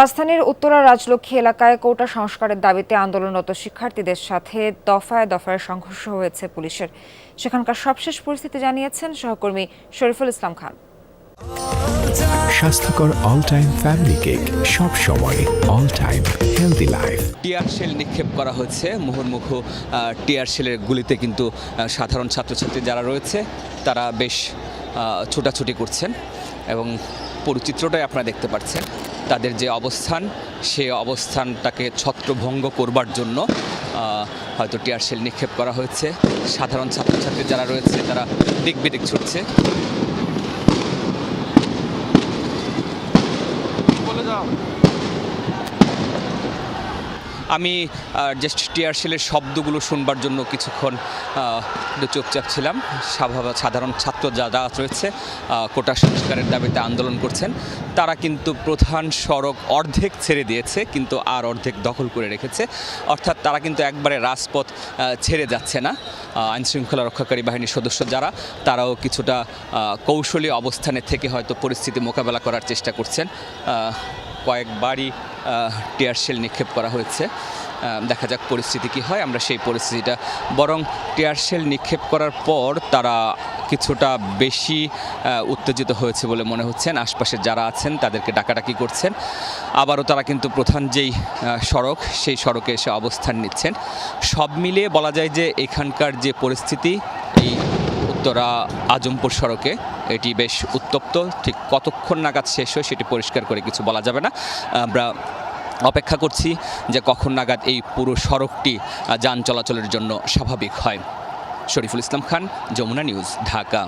রাজধানীর উত্তরা রাজলক্ষ্মী এলাকায় কোটা সংস্কারের দাবিতে আন্দোলনরত শিক্ষার্থীদের সাথে দফায় দফায় সংঘর্ষ হয়েছে পুলিশের। সেখানকার সবশেষ পরিস্থিতি জানিয়েছেন সহকর্মী শরীফুল ইসলাম খান। স্বাস্থ্যকর অল টাইম ফ্যামিলি কেক সব সময় all time healthy life tear shell নিক্ষেপ করা হয়েছে। মুহুর্মুখ টিয়ার শেলের গুলিতে কিন্তু সাধারণ ছাত্রছাত্রী যারা রয়েছে তারা বেশ ছোটাছুটি করছেন এবং পুরো চিত্রটাই আপনারা দেখতে পাচ্ছেন। তাদের যে অবস্থান, সে অবস্থানটাকে ছত্রভঙ্গ করবার জন্য হয়তো টিয়ারশেল নিক্ষেপ করা হয়েছে। সাধারণ ছাত্রছাত্রী যারা রয়েছে, তারা দিক বিদিক ছুটছে। আমি জাস্ট টিয়ার শেলের শব্দগুলো শুনবার জন্য কিছুক্ষণ চুপচাপ ছিলাম। স্বাভাবিক সাধারণ ছাত্র যারা রয়েছে কোটা সংস্কারের দাবিতে আন্দোলন করছেন, তারা কিন্তু প্রধান সড়ক অর্ধেক ছেড়ে দিয়েছে, কিন্তু আর অর্ধেক দখল করে রেখেছে। অর্থাৎ তারা কিন্তু একবারে রাজপথ ছেড়ে যাচ্ছে না। আইনশৃঙ্খলা রক্ষাকারী বাহিনীর সদস্য যারা, তারাও কিছুটা কৌশলী অবস্থানে থেকে হয়তো পরিস্থিতি মোকাবেলা করার চেষ্টা করছেন। কয়েকবারই টিয়ার শেল নিক্ষেপ করা হয়েছে। দেখা যাক পরিস্থিতি কি হয়। আমরা সেই পরিস্থিতিটা, বরং টিয়ার শেল নিক্ষেপ করার পর তারা কিছুটা বেশি উত্তেজিত হয়েছে বলে মনে হচ্ছেন আশপাশে যারা আছেন, তাদেরকে ডাকাডাকি করছেন। আবারও তারা কিন্তু প্রধান যেই সড়ক, সেই সড়কে এসে অবস্থান নিচ্ছেন। সব মিলিয়ে বলা যায় যে এখানকার যে পরিস্থিতি উত্তরা আজমপুর সড়কে। এটি বেশ উত্তপ্ত, ঠিক কতক্ষণ নাগাদ শেষ হয় সেটি পরিষ্কার করে কিছু বলা যাবে না। আমরা অপেক্ষা করছি যে কখন নাগাদ এই পুরো সড়কটি যান চলাচলের জন্য স্বাভাবিক হয়। শরীফুল ইসলাম খান, যমুনা নিউজ, ঢাকা।